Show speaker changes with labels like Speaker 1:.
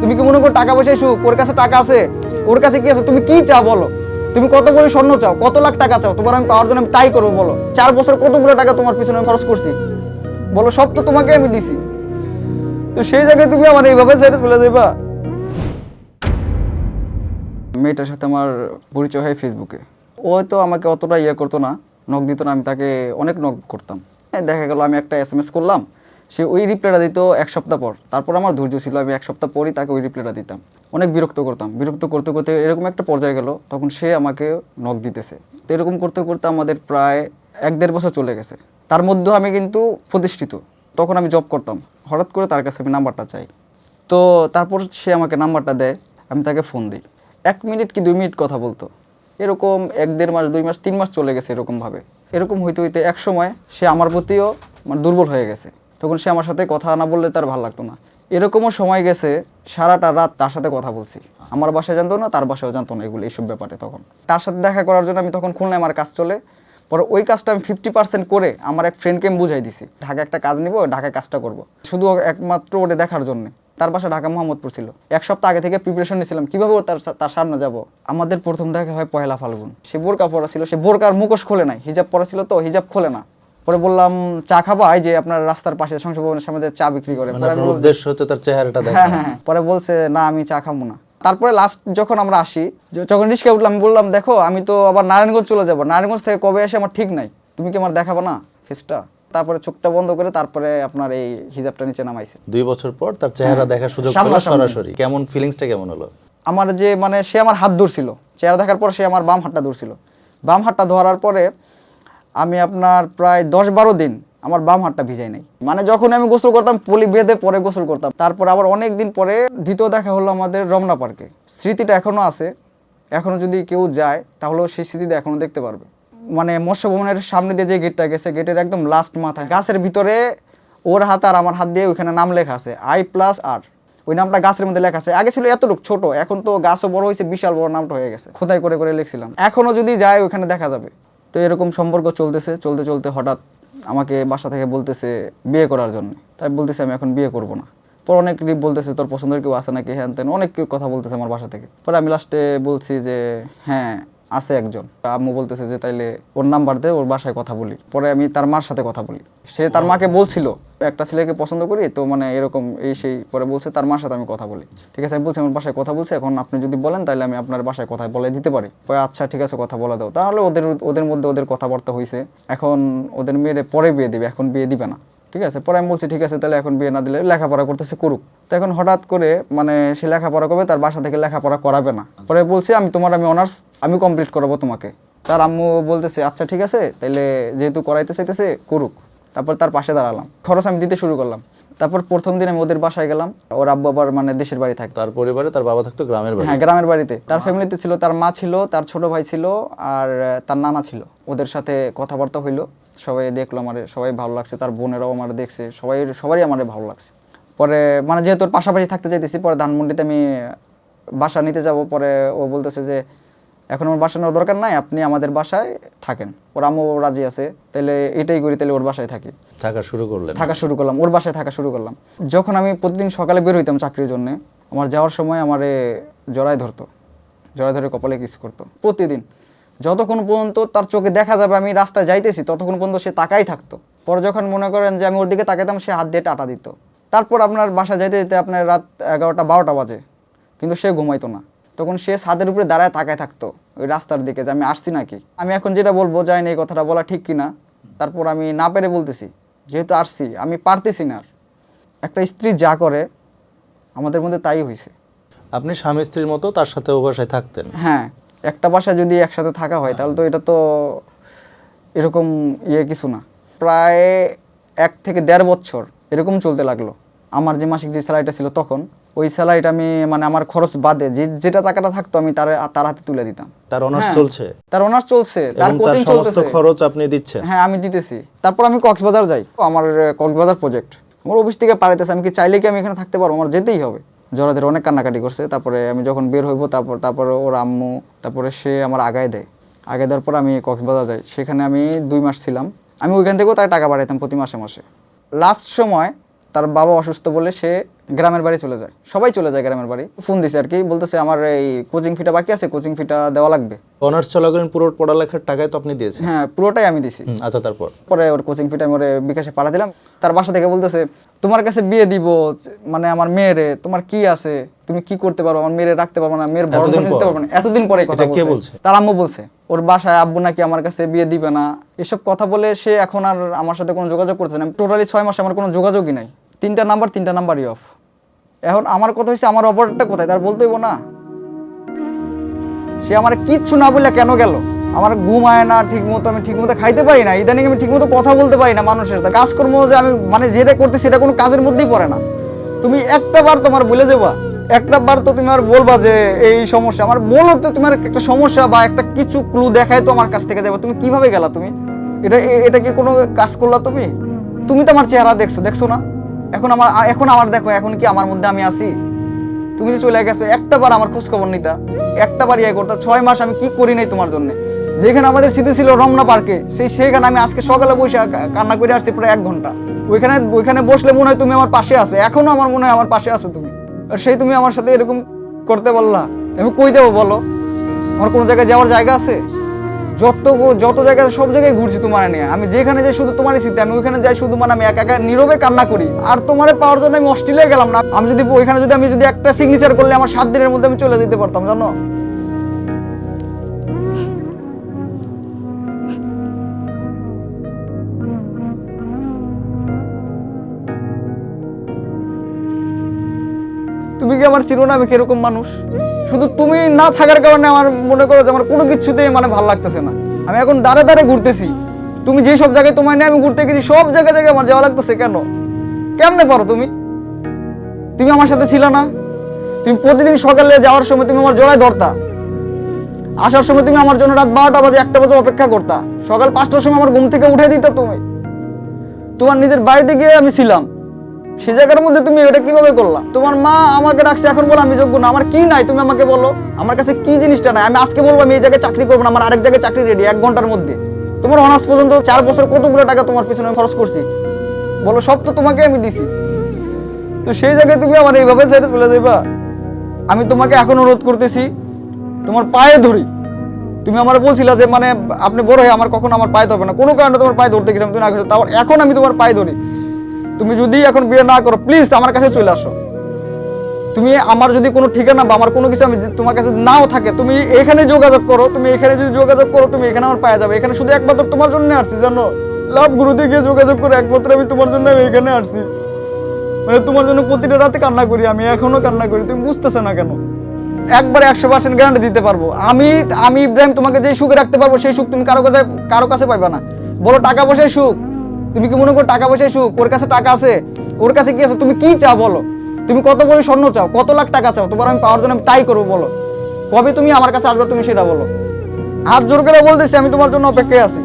Speaker 1: তুমি কি মনে করো টাকা পয়সা সুখ ওর কাছে টাকা আছে? ওর কাছে কি আছে? তুমি কি চাও বলো? তুমি কত বড় স্বর্ণ চাও? কত লাখ টাকা চাও? তোমার আমি পাওয়ার জন্য আমি তাই করব বলো। চার বছর কতগুলো টাকা তোমার পিছনে আমি খরচ করছি? বলো, সব তো তোমাকে আমি দিছি। তো সেই জায়গায় তুমি আমার এইভাবে ছেড়ে চলে যাবা মেয়েটার সাথে আমার পরিচয় হয় ফেসবুকে ও তো আমাকে অতটা ইয়ে করতো না, নখ দিত না, আমি তাকে অনেক নখ করতাম। দেখা গেল, আমি একটা এস করলাম সে ওই রিপ্লাইটা দিত এক সপ্তাহ পর। তারপর আমার ধৈর্য ছিল, আমি এক সপ্তাহ পরই তাকে ওই রিপ্লাইটা দিতাম। অনেক বিরক্ত করতাম। বিরক্ত করতে করতে এরকম একটা পর্যায়ে গেল, তখন সে আমাকে নক দিতেছে। তো এরকম করতে করতে আমাদের প্রায় এক দেড় বছর চলে গেছে। তার মধ্যে আমি কিন্তু প্রতিষ্ঠিত। তখন আমি জব করতাম। হঠাৎ করে তার কাছে আমি নাম্বারটা চাই। তো তারপর সে আমাকে নাম্বারটা দেয়, আমি তাকে ফোন দিই। এক মিনিট কি দুই মিনিট কথা বলতো। এরকম এক দেড় মাস, দুই মাস, তিন মাস চলে গেছে এরকমভাবে। এরকম হইতে হইতে এক সময় সে আমার প্রতিও মানে দুর্বল হয়ে গেছে। তখন সে আমার সাথে কথা না বললে তার ভালো লাগতো না। এরকমও সময় গেছে, সারাটা রাত তার সাথে কথা বলছি। আমার বাসায় জানতো না, তার বাসায়ও জানতো না এগুলো, এইসব ব্যাপারে তখন। তার সাথে দেখা করার জন্য আমি তখন খুলনায় আমার কাজ চলে। পরে ওই কাজটা আমি ফিফটি পার্সেন্ট করে আমার এক ফ্রেন্ডকে আমি বুঝাই দিছি, ঢাকা একটা কাজ নিব ঢাকায় কাজটা করব। শুধু একমাত্র ওটা দেখার জন্য। তার বাসা ঢাকা মোহাম্মদপুর ছিল। এক সপ্তাহ আগে থেকে প্রিপারেশন নিয়েছিলাম, কীভাবে তার তার সামনে যাব? আমাদের প্রথম দেখা হয় পয়লা ফাল্গুন। সে বোরকা পরা ছিল, সে বোরকার মুখোশ খোলে নাই, হিজাব পরা ছিল তো, হিজাব খোলে না। পরে বললাম চা খাবা? এই যে আপনার রাস্তার পাশে সংসদ ভবনের সামনে চা বিক্রি করে।
Speaker 2: মানে উদ্দেশ্য হচ্ছে তার চেহারাটা দেখা
Speaker 1: হ্যাঁ হ্যাঁ হ্যাঁ। পরে বলছে না আমি চা খাব না। তারপরে লাস্ট যখন আমরা আসি যখন রিক্সা উঠলাম বললাম দেখো আমি তো আবার নারায়ণগঞ্জ চলে যাব। নারায়ণগঞ্জ থেকে কবে আসে আমার ঠিক নাই? তুমি কি আমার দেখাবো না ফেসটা তারপরে চোখটা বন্ধ করে তারপরে আপনার এই হিজাবটা নিচে নামাইছে।
Speaker 2: দুই বছর পর তার চেহারা দেখার সুযোগ পেল সরাসরি। কেমন ফিলিংসটা কেমন হলো?
Speaker 1: আমার যে মানে সে আমার হাত ধরছিল। চেহারা দেখার পর সে আমার বাম হাতটা ধরছিল। বাম হাতটা ধরার পরে আমি আপনার প্রায় দশ বারো দিন আমার বাম হাতটা ভিজাই নাই। মানে যখন আমি গোসল করতাম, পলি বেঁধে পরে গোসল করতাম। তারপর আবার অনেক দিন পরে দ্বিতীয় দেখা হলো আমাদের রমনা পার্কে। স্মৃতিটা এখনও আছে। এখনও যদি কেউ যায়, তাহলেও সেই স্মৃতিটা এখনও দেখতে পারবে। মানে মৎস্য ভবনের সামনে দিয়ে যে গেটটা গেছে, গেটের একদম লাস্ট মাথায়। গাছের ভিতরে ওর হাত আর আমার হাত দিয়ে ওইখানে নাম লেখা আছে আই প্লাস আর ওই নামটা গাছের মধ্যে লেখা আছে। আগে ছিল এতটুকু, ছোট। এখন তো গাছও বড় হয়েছে, বিশাল বড় নামটা হয়ে গেছে। খোদাই করে করে লিখছিলাম। এখনও যদি যায়, ওইখানে দেখা যাবে। তো এরকম সম্পর্ক চলতেছে চলতে চলতে হঠাৎ আমাকে বাসা থেকে বলতেছে বিয়ে করার জন্য। তাই বলতেছে আমি এখন বিয়ে করব না। পর অনেক রিপ বলতেছে তোর পছন্দের কেউ আছে নাকি? হ্যান তেন অনেক কেউ কথা বলতেছে আমার বাসা থেকে। পরে আমি লাস্টে বলছি যে হ্যাঁ আছে একজন। আম্মু বলতেছে যে তাইলে ওর নাম্বার দে ওর বাসায় কথা বলি। পরে আমি তার মার সাথে কথা বলি। সে তার মাকে বলছিল একটা ছেলেকে পছন্দ করি, তো মানে এরকম এই সেই পরে বলছে, তার মার সাথে আমি কথা বলি। ঠিক আছে, আমি বলছি, আমার বাসায় কথা বলছে, এখন আপনি যদি বলেন, তাহলে আমি আপনার বাসায় কথা বলে দিতে পারি। পরে আচ্ছা ঠিক আছে, কথা বলে দাও। তাহলে ওদের ওদের মধ্যে ওদের কথাবার্তা হয়েছে এখন ওদের মেয়েরে পরে বিয়ে দিবে, এখন বিয়ে দিবে না। ঠিক আছে, পরে আমি বলছি, ঠিক আছে, তাহলে এখন বিয়ে না দিলে লেখাপড়া করতেছে করুক। তো এখন হঠাৎ করে মানে সে লেখাপড়া করবে, তার বাসা থেকে লেখাপড়া করাবে না। পরে বলছি, আমি তোমার, আমি অনার্স, আমি কমপ্লিট করাবো তোমাকে। তার আম্মু বলতেছে আচ্ছা ঠিক আছে তাহলে যেহেতু করাইতে চাইতেছে, করুক। তারপর তার পাশে দাঁড়ালাম। খরচ আমি দিতে শুরু করলাম। তারপর প্রথম দিন আমি ওদের বাসায় গেলাম। ওর আব্বু আবার মানে দেশের বাড়ি থাকে
Speaker 2: তার পরিবারে তার বাবা থাকতো গ্রামের বাড়ি।
Speaker 1: হ্যাঁ গ্রামের বাড়িতে। তার ফ্যামিলিতে ছিল তার মা ছিল তার ছোট ভাই ছিল আর তার নানা ছিল। ওদের সাথে কথাবার্তা হইল। সবাই দেখল আমার সবাই ভালো লাগছে। তার বোনেরাও আমার দেখছে। সবাই সবারই আমার ভালো লাগছে। পরে মানে যেহেতু পাশাপাশি থাকতে চাইতেছি পরে ধানমন্ডিতে আমি বাসা নিতে যাব। পরে ও বলতেছে যে এখন আমার বাসা নেওয়ার দরকার নাই আপনি আমাদের বাসায় থাকেন। ওর আম্মু রাজি আছে তাহলে এটাই করি তাহলে ওর বাসায় থাকি।
Speaker 2: থাকা শুরু করলেন।
Speaker 1: থাকা শুরু করলাম ওর বাসায় থাকা শুরু করলাম। যখন আমি প্রতিদিন সকালে বের হইতাম চাকরির জন্য আমার যাওয়ার সময় আমারে জড়াই ধরতো জড়াই ধরে কপালে কিস করতো প্রতিদিন। যতক্ষণ পর্যন্ত তার চোখে দেখা যাবে আমি রাস্তায় যাইতেছি ততক্ষণ পর্যন্ত সে তাকাই থাকতো। পরে যখন মনে করেন যে আমি ওর দিকে তাকাইতাম সে হাত দিয়ে টাটা দিত। তারপর আপনার বাসায় যাইতে যেতে আপনার রাত এগারোটা বারোটা বাজে কিন্তু সে ঘুমাইতো না। তখন সে ছাদের উপরে দাঁড়ায় তাকায় থাকতো ওই রাস্তার দিকে যে আমি আসছি নাকি। আমি এখন যেটা বলব যাই না এই কথাটা বলা ঠিক কিনা তারপর আমি না পেরে বলতেছি যেহেতু আসছি আমি পারতেছি না একটা স্ত্রী যা করে আমাদের মধ্যে তাই হয়েছে
Speaker 2: আপনি স্বামী স্ত্রীর মতো তার সাথে ও বাসায় থাকতেন?
Speaker 1: হ্যাঁ একটা বাসায় যদি একসাথে থাকা হয় তাহলে তো এটা তো এরকম ইয়ে কিছু না। প্রায় এক থেকে দেড় বছর এরকম চলতে লাগল। আমার যে মাসিক যে স্যালারিটা ছিল তখন ওই স্যালারিটা আমি মানে আমার খরচ বাদে যে যেটা টাকাটা থাকতো আমি তার তার হাতে তুলে দিতাম।
Speaker 2: তার অনার্স
Speaker 1: হ্যাঁ।
Speaker 2: চলছে।
Speaker 1: তার অনার্স চলছে তার কোচিং
Speaker 2: সমস্ত খরচ আপনি দিচ্ছেন।
Speaker 1: হ্যাঁ আমি দিতেছি। তারপর আমি কক্সবাজার যাই। আমার কক্সবাজার প্রজেক্ট আমার অফিস থেকে পাড়াইতেছে আমি কি চাইলে কি আমি এখানে থাকতে পারব? আমার যেতেই হবে। জরাদের অনেক কান্নাকাটি করছে। তারপরে আমি যখন বের হইব তারপর তারপরে ওর আম্মু তারপরে সে আমার আগায় দেয়। আগে দেওয়ার পর আমি কক্সবাজার যাই। সেখানে আমি দুই মাস ছিলাম। আমি ওইখান থেকেও তার টাকা বাড়াইতাম প্রতি মাসে মাসে। লাস্ট সময় তার বাবা অসুস্থ বলে সে গ্রামের বাড়ি চলে যায়। সবাই চলে যায় গ্রামের বাড়ি। ফোন দিছে আর কি বলতেছে আমার এই কোচিং ফিটা বাকি আছে কোচিং ফিটা দেওয়া লাগবে।
Speaker 2: অনার্স চলাকালীন পুরো পড়ালেখার টাকায় তো আপনি দিয়েছেন।
Speaker 1: হ্যাঁ পুরোটাই আমি দিছি।
Speaker 2: আচ্ছা তারপর?
Speaker 1: পরে ওর কোচিং ফিটা আমি ওরে বিকাশে পাঠা দিলাম। তার বাসা থেকে বলতেছে তোমার কাছে বিয়ে দিব মানে আমার মেয়েরে তোমার কি আছে? তুমি কি করতে পারো? আমার মেয়েরে রাখতে পারব না মেয়ের ভরণ
Speaker 2: এতদিন?
Speaker 1: পারব না। এতদিন পরে এই কথা
Speaker 2: এটা কে
Speaker 1: বলছে।
Speaker 2: বলছে?
Speaker 1: তার আম্মু বলছে। ওর বাসায় আব্বু নাকি আমার কাছে বিয়ে দিবে না, এসব কথা বলে সে এখন আর আমার সাথে কোনো যোগাযোগ করছে না। টোটালি ছয় মাসে আমার কোনো যোগাযোগই নাই। তিনটা নাম্বার তিনটা নাম্বারই অফ এখন আমার কথা হচ্ছে আমার অপারেটরটা কোথায়? তার বলতে হইব না। সে আমার কিচ্ছু না বলে কেন গেল? আমার ঘুম আয় না ঠিক মতো আমি ঠিক মতো খাইতে পারি না, ইদানিং আমি ঠিক মতো কথা বলতে পারি না মানুষের সাথে। কাজকর্ম যে আমি মানে যেটা করতে সেটা কোনো কাজের মধ্যেই পড়ে না। তুমি একটা বার তোমার বলে দেবা একটা বার তো তুমি আর বলবা যে এই সমস্যা। আমার বলো তো তোমার একটা সমস্যা বা একটা কিছু ক্লু দেখায় তো আমার কাছ থেকে যাবে। তুমি কীভাবে গেলা তুমি? এটা এটা কি কোনো কাজ করলা তুমি? তুমি তো আমার চেহারা দেখছ দেখছ না? এখন আমার এখন আমার দেখো, এখন কি আমার মধ্যে আমি আছি? তুমি যে চলে গেছো, একটা বার আমার খোঁজ খবর নিতা। একটা বার ইয়ে করতা। ছয় মাস আমি কি করি নাই তোমার জন্য? যেখানে আমাদের স্মৃতি ছিল রমনা পার্কে, সেই সেখানে আমি আজকে সকালে বসে কান্না করে আসছি প্রায় এক ঘণ্টা। ওইখানে ওইখানে বসলে মনে হয় তুমি আমার পাশে আছো। এখনও আমার মনে হয় আমার পাশে আছো তুমি। আর সেই তুমি আমার সাথে এরকম করতে পারলা। আমি কই যাব বলো? আমার কোনো জায়গায় যাওয়ার জায়গা আছে? যত যত জায়গায় সব জায়গায় ঘুরছি তোমার নিয়ে। আমি যেখানে যাই শুধু তোমারই চিন্তা আমি ওইখানে যাই শুধু মানে আমি একা একা নীরবে কান্না করি। আর তোমার পাওয়ার জন্য আমি অস্ট্রেলিয়া গেলাম না। আমি যদি, ওইখানে যদি আমি যদি একটা সিগনেচার করলে আমার সাত দিনের মধ্যে আমি চলে যেতে পারতাম, জানো? তুমি কি আমার চিনো না? কীরকম মানুষ? শুধু তুমি না থাকার কারণে আমার মনে করো যে আমার কোনো কিছুতেই মানে ভালো লাগতেছে না। আমি এখন দাঁড়ে দাঁড়ে ঘুরতেছি। তুমি যে সব জায়গায় তোমায় নিয়ে আমি ঘুরতে গেছি, সব জায়গায় জায়গায় আমার যাওয়া লাগতেছে কেন? কেমনে পারো তুমি? তুমি আমার সাথে ছিল না। তুমি প্রতিদিন সকালে যাওয়ার সময় তুমি আমার জড়ায় ধরতা। আসার সময় তুমি আমার জন্য রাত বারোটা বাজে, একটা বাজে অপেক্ষা করতা। সকাল পাঁচটার সময় আমার ঘুম থেকে উঠে দিতা তুমি। তোমার নিজের বাড়িতে গিয়ে আমি ছিলাম। সে জায়গার মধ্যে তুমি এটা কীভাবে করলা? তোমার মা আমাকে ডাকছে, এখন বলো আমি যোগ্য না। আমার কি নাই? তুমি আমাকে বলো। আমার কাছে কি জিনিসটা নাই? আমি আজকে বলব, আমি এই জায়গায় চাকরি করব না। আমার আরেক জায়গায় চাকরি রেডি এক ঘণ্টার মধ্যে। তোমার অনার্স পর্যন্ত চার বছর কতগুলো টাকা তোমার পিছনে খরচ করছি? বলো, সব তো তোমাকে আমি দিছি। তো সেই জায়গায় তুমি আমার এইভাবে ছেড়ে চলে যাইবা। আমি তোমাকে এখন অনুরোধ করতেছি, তোমার পায়ে ধরি। তুমি আমার বলছিলা যে মানে আপনি বড় হয়ে আমার কখনো আমার পায়ে ধরবে না। কোনো কারণে তোমার পায়ে ধরতে গেছিলাম, তুমি তাও এখন আমি তোমার পায়ে ধরি। তুমি যদি এখন বিয়ে না করো প্লিজ আমার কাছে চলে আসো। তুমি আমার যদি কোনো ঠিকানা বা আমার কোনো কিছু আমি তোমার কাছে নাও থাকে, তুমি এখানে যোগাযোগ করো, তুমি এখানে যদি যোগাযোগ করো, তুমি এখানে আমার পায়ে যাবে। এখানে শুধু একমাত্র তোমার জন্য আসছি, জানো? লাভ গুরুতে গিয়ে যোগাযোগ করে একমাত্র আমি তোমার জন্য আমি এখানে আসছি। মানে তোমার জন্য প্রতিটা রাতে কান্না করি, আমি এখনও কান্না করি, তুমি বুঝতেছো না কেন? একবার একশো পার্সেন্ট গ্যারান্টি দিতে পারব। আমি আমি ইব্রাহিম, তোমাকে যে সুখে রাখতে পারব, সেই সুখ তুমি কারও কাছে কারও কাছে পাইবা না। বলো, টাকা পয়সায় সুখ? তুমি কি মনে করো টাকা পয়সায় সুখ ওর কাছে টাকা আছে? ওর কাছে কি আছে? তুমি কি চাও বলো? তুমি কত বড় স্বর্ণ চাও? কত লাখ টাকা চাও? তোমার আমি পাওয়ার জন্য আমি তাই করব, বলো। কবে তুমি আমার কাছে আসবে তুমি সেটা বলো। হাত জোর করে বলতেছি, আমি তোমার জন্য অপেক্ষায় আছি।